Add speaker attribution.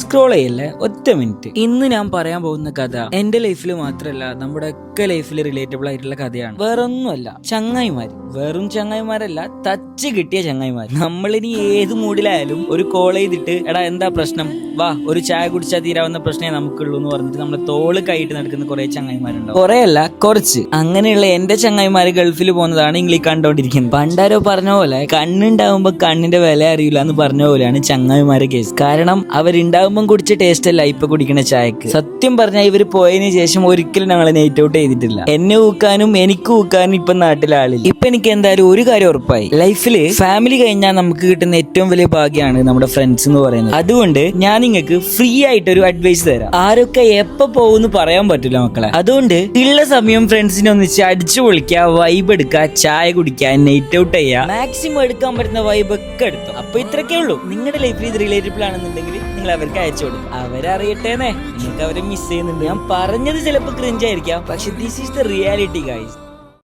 Speaker 1: Scroll ചെയ്യല്ലേ? ഒറ്റ minute. ഇന്ന് ഞാൻ പറയാൻ പോകുന്ന കഥ എന്റെ ലൈഫിൽ മാത്രമല്ല നമ്മുടെ ഒക്കെ ലൈഫിൽ റിലേറ്റബിൾ ആയിട്ടുള്ള കഥയാണ്. വേറൊന്നുമല്ല ചങ്ങായിമാർ വെറും ചങ്ങായിമാരല്ല തച്ച് കിട്ടിയ ചങ്ങായിമാർ നമ്മളിനി ഏത് മൂഡിലായാലും ഒരു കോൾ ചെയ്തിട്ട് എടാ എന്താ പ്രശ്നം? വാ ഒരു ചായ കുടിച്ചാൽ തീരാവുന്ന പ്രശ്നമേ നമുക്കുള്ളൂ എന്ന് പറഞ്ഞിട്ട് നമ്മളെ തോൾ കൈയിട്ട് നടക്കുന്ന കുറെ ചങ്ങായിമാരുണ്ട് കുറെ അല്ല കുറച്ച്. അങ്ങനെയുള്ള എന്റെ ചങ്ങായിമാര് ഗൾഫിൽ പോകുന്നതാണ് ഇംഗ്ലീഷ് കണ്ടോണ്ടിരിക്കുന്നത്. പണ്ടാരോ പറഞ്ഞ പോലെ കണ്ണുണ്ടാവുമ്പോ കണ്ണിന്റെ വില അറിയില്ല എന്ന് പറഞ്ഞ പോലെയാണ് ചങ്ങായിമാരെ കേസ് കാരണം അവരുണ്ടാവുമ്പം കുടിച്ച ടേസ്റ്റ് അല്ല ഇപ്പൊ കുടിക്കുന്ന ചായക്ക്. സത്യം പറഞ്ഞാൽ ഇവർ പോയതിന് ശേഷം ഒരിക്കലും ഞങ്ങൾ നൈറ്റ് ഔട്ട് ചെയ്തിട്ടില്ല. എന്നെ ഊക്കാനും എനിക്ക് ഊക്കാനും ഇപ്പൊ നാട്ടിലെ ആളില്ല. ഇപ്പൊ എനിക്ക് എന്തായാലും ഒരു കാര്യം ഉറപ്പായി. ലൈഫിൽ ഫാമിലി കഴിഞ്ഞാൽ നമുക്ക് കിട്ടുന്ന ഏറ്റവും വലിയ ഭാഗ്യമാണ് നമ്മുടെ ഫ്രണ്ട്സ് എന്ന് പറയുന്നത്. അതുകൊണ്ട് ഞാൻ നിങ്ങൾക്ക് ഫ്രീ ആയിട്ട് ഒരു അഡ്വൈസ് തരാം. ആരൊക്കെ എപ്പോ പോകുന്ന പറയാൻ പറ്റില്ല മക്കളെ. അതുകൊണ്ട് ഉള്ള സമയം ഫ്രണ്ട്സിനെ ഒന്നിച്ച് അടിച്ചു പൊളിക്കുക വൈബ് എടുക്കുക ചായ കുടിക്കുക നൈറ്റ് ഔട്ട് ചെയ്യുക മാക്സിമം എടുക്കാൻ പറ്റുന്ന വൈബ് ഒക്കെ എടുത്തു. അപ്പൊ ഇത്രയൊക്കെ ഉള്ളൂ. നിങ്ങളുടെ ലൈഫിൽ ഇത് റിലേറ്റബിൾ ആണെന്നുണ്ടെങ്കിൽ നിങ്ങൾ അവർക്ക് അയച്ചു കൊടുക്കും അവരറിയട്ടേന്നേ. നിങ്ങൾക്ക് അവരെ മിസ് ചെയ്യുന്നുണ്ട്. ഞാൻ പറഞ്ഞത് ചിലപ്പോൾ ക്രിഞ്ചായിരിക്കാം പക്ഷെ this is the reality guys